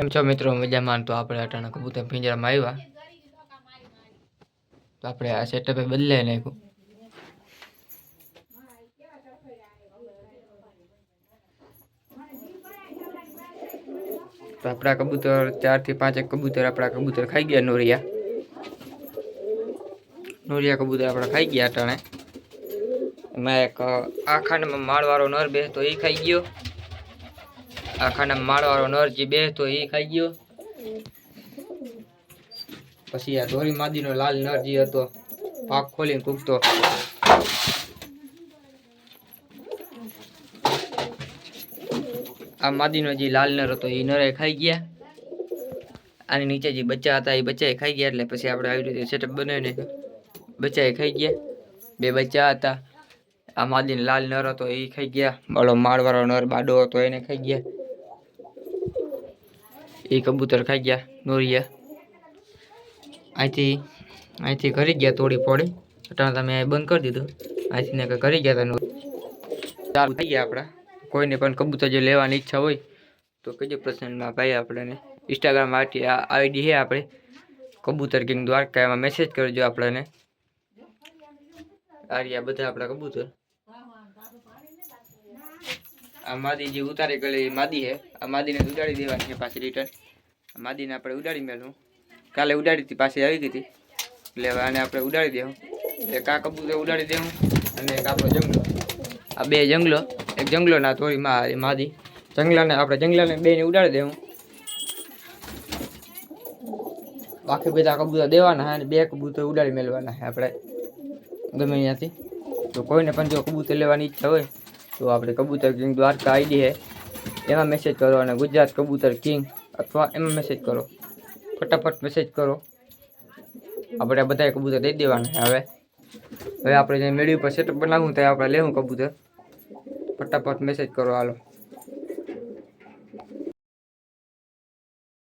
એમ છો મિત્રો? મજામાં તો આપણે અટાણા કબૂતર પિંજરામાં આવ્યા. તો આપણે આ સેટઅપે બદલાઈ નાખ્યું. તો આપણા કબૂતર, ચારથી પાંચ કબૂતર આપણા કબૂતર ખાઈ ગયા, નોરિયા. નોરિયા કબૂતર આપણા ખાઈ ગયા અટાણે. એમાં એક આ ખાંડમાં માળવાળો નર બે, તો એ ખાઈ ગયો. આ ખાંડમાં માળવાળો નર જે બે તો એ ખાઈ ગયો. પછી આ ધોરી માદીનો લાલ નર જે હતો. પાક ખોલીને કૂકતો. આ માદીનો જે લાલ નર હતો એ નરે ખાઈ ગયા. આની નીચે જે બચ્ચા હતા એ બચ્ચાએ ખાઈ ગયા એટલે પછી આપણે આવી રીતે સેટઅપ બનાવીને બચ્ચાએ ખાઈ ગયા. બે બચ્ચા હતા. આ માદીનો લાલ નર હતો એ ખાઈ ગયા. બાળો માળવાળો નર બાડો હતો એને ખાઈ ગયા. એ કબૂતર ખાઈ ગયા, નોરિયા. અહીંથી અહીંથી ઘરે ગયા તોડી ફોડી. અટાણે તમે બંધ કરી દીધું. અહીંથી ને ઘરી ગયા હતા ચાલુ થઈ ગયા આપણા. કોઈને પણ કબૂતર જો લેવાની ઈચ્છા હોય, તો કહેજો પ્રસન્નમાં ભાઈ આપણને. ઇન્સ્ટાગ્રામ આઈડી છે આપણે. કબૂતર કિંગ દ્વારકા એમાં મેસેજ કરજો આપણને. આ રહ્યા બધા આપણા કબૂતર. આ માદી જે ઉતારી ગયેલી માદી છે આ માદીને ઉડાડી દેવાની છે પાછી રિટર્ન માદીને આપણે ઉડાડી મેલું કાલે ઉડાડી હતી, પાછી આવી ગઈ હતી. એટલે આને આપણે ઉડાડી દેવું. એક આ કબૂતર ઉડાડી દેવું અને એક આપણો જંગલો. આ બે જંગલો. એક જંગલોના થોડી માદી. જંગલાને આપણે જંગલાને બેને ઉડાડી દેવું. બાકી બધા કબૂતર દેવાના છે અને બે કબૂતર ઉડાડી મેળવાના છે આપણે. ગમે ત્યાંથી. તો કોઈને પણ જો કબૂતર લેવાની ઈચ્છા હોય તો આપણે કબૂતર કિંગ દ્વારકા આઈડી છે એમાં મેસેજ કરો અને ગુજરાત કબૂતર કિંગ અથવા એમાં મેસેજ કરો. ફટાફટ મેસેજ કરો. આપણે બધા કબૂતર દઈ દેવાના હવે. હવે આપણે જે મેળવી પર સેટઅપ બનાવવું ત્યાં આપણે લેવું કબૂતર. ફટાફટ મેસેજ કરો હાલો.